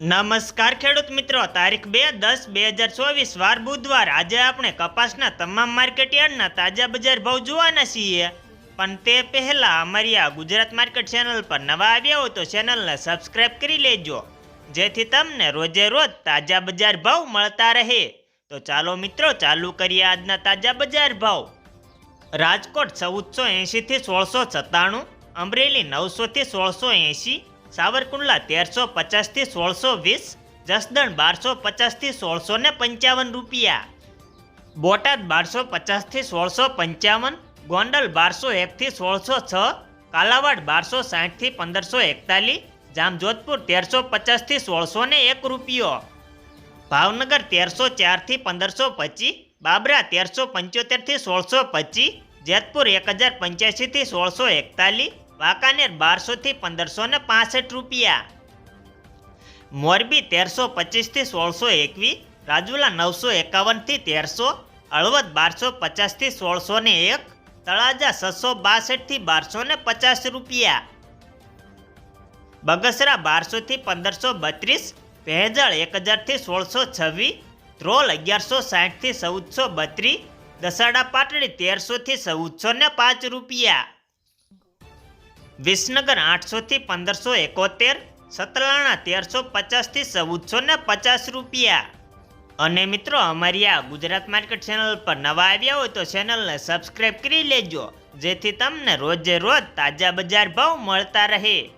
નમસ્કાર ખેડૂત મિત્રો. તારીખ બે દસ બે હજાર ચોવીસ વાર બુધવાર. આજે આપણે કપાસના તમામ માર્કેટ યાર્ડના તાજા બજાર ભાવ જોવાના છીએ. પણ તે પહેલા અમારી આ ગુજરાત માર્કેટ ચેનલ પર નવા આવ્યા હોય તો ચેનલને સબસ્ક્રાઇબ કરી લેજો. જેથી તમને રોજે રોજ તાજા બજાર ભાવ મળતા રહે. તો ચાલો મિત્રો, ચાલુ કરીએ આજના તાજા બજાર ભાવ. રાજકોટ ચૌદસો એંશીથી સોળસો સત્તાણું, અમરેલી નવસોથી સોળસો એંશી સાવરકુંડલા તેરસો પચાસથી સોળસો વીસ, જસદણ બારસો પચાસથી સોળસો ને પંચાવન રૂપિયા. બોટાદ બારસો પચાસથી સોળસો પંચાવન, ગોંડલ બારસો એકથી સોળસો છ, કાલાવાડ બારસો સાઠથી પંદરસો એકતાલીસ, જામજોધપુર તેરસો પચાસથી સોળસો ને એક રૂપિયો. ભાવનગર તેરસો ચારથી પંદરસો પચીસ, બાબરા તેરસો પંચોતેરથી સોળસો પચીસ, જેતપુર એક હજાર પંચ્યાસીથી સોળસો એકતાલીસ વાંકાનેર બારસોથી પંદરસો ને પાસઠ રૂપિયા. મોરબી તેરસો પચીસથી સોળસો એકવીસ રાજુલા નવસો એકાવનથી તેરસો, હળવદ બારસો પચાસથી સોળસો ને એક, તળાજા છસો બાસઠથી બારસો ને પચાસ રૂપિયા. બગસરા બારસોથી પંદરસો બત્રીસ, ભેંજાળ એક હજારથી સોળસો છવ્વીસ ધ્રોલ અગિયારસો સાઠથી ચૌદસો બત્રીસ દસાડા પાટડી તેરસોથી ચૌદસો ને પાંચ રૂપિયા. વિસનગર આઠસોથી પંદરસો એકોતેર, સતલાણા તેરસો પચાસથી ચૌદસો ને પચાસ રૂપિયા. અને મિત્રો, અમારી આ ગુજરાત માર્કેટ ચેનલ પર નવા આવ્યા હોય તો ચેનલને સબસ્ક્રાઈબ કરી લેજો, જેથી તમને રોજે રોજ તાજા બજાર ભાવ મળતા રહે.